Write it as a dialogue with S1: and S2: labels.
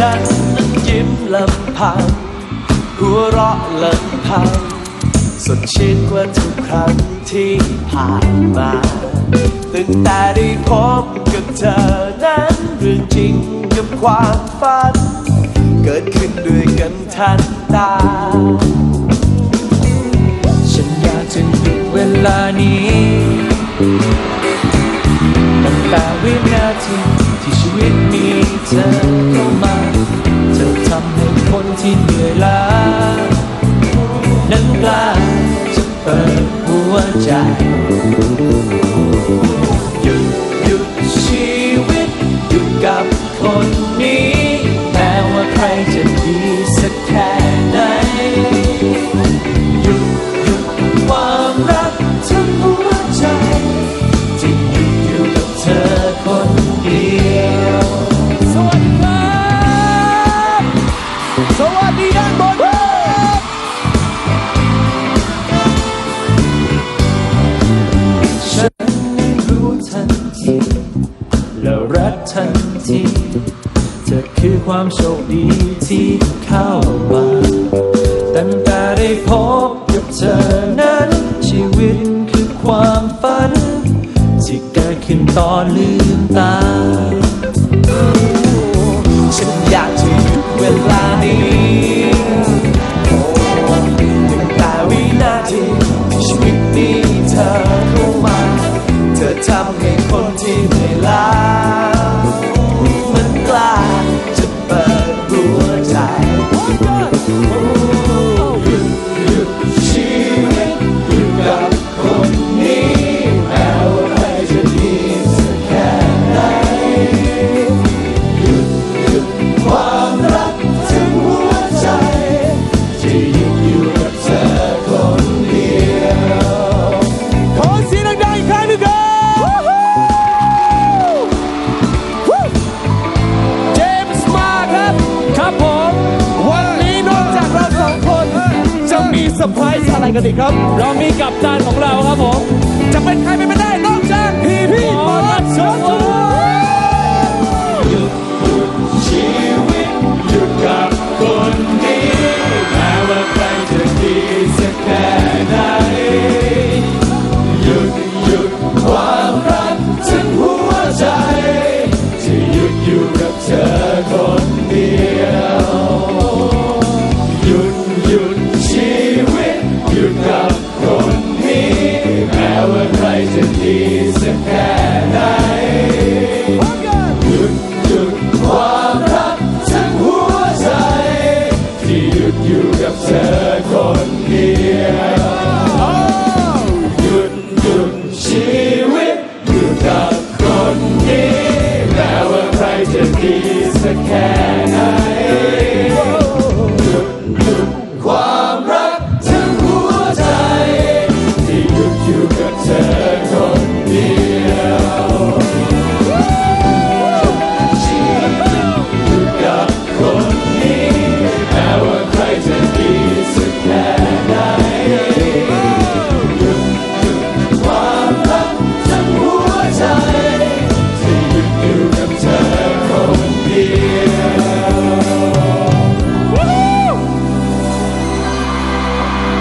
S1: ฉันนั้นยิ้มลำพังหัวเราะลำพัง สดชื่นกว่าทุกครั้งที่ผ่านมาตั้งแต่ได้พบกับเธอนั้นเรื่องจริงกับความฝัน เกิดขึ้นด้วยกันทันตา
S2: ฉันอยากจะหยุดเวลานี้ตั้งแต่วินาทีที่ชีวิตมีเธอเข้ามา เธอทำให้คนที่ ใจ
S1: หยุดหยุดชีวิต หยุดกับคนนี้
S2: แม้ว่าใครจะดีสักแค่ไหน
S1: หยุดหยุดความรักทั้งหัว
S2: ทันทีเธอคือความโชคดีที่เข้ามาตั้งแต่ได้พบกับเธอนั้น ชีวิตคือความฝัน ที่เกิดขึ้นตอนลืมตา
S1: ฉันอยากจะหยุดเวลานี้ตั้งแต่วินาทีชีวิตมีเธอเข้ามา เธอทำให้คนที่เหนื่อยล้า อร์ไพรส์อะไรกันอีกครับ
S2: เรามีกับจานของเราครับผม
S1: จะเป็นใครไปไม่ได้นอกจากพี่พี่มอสชน yourself.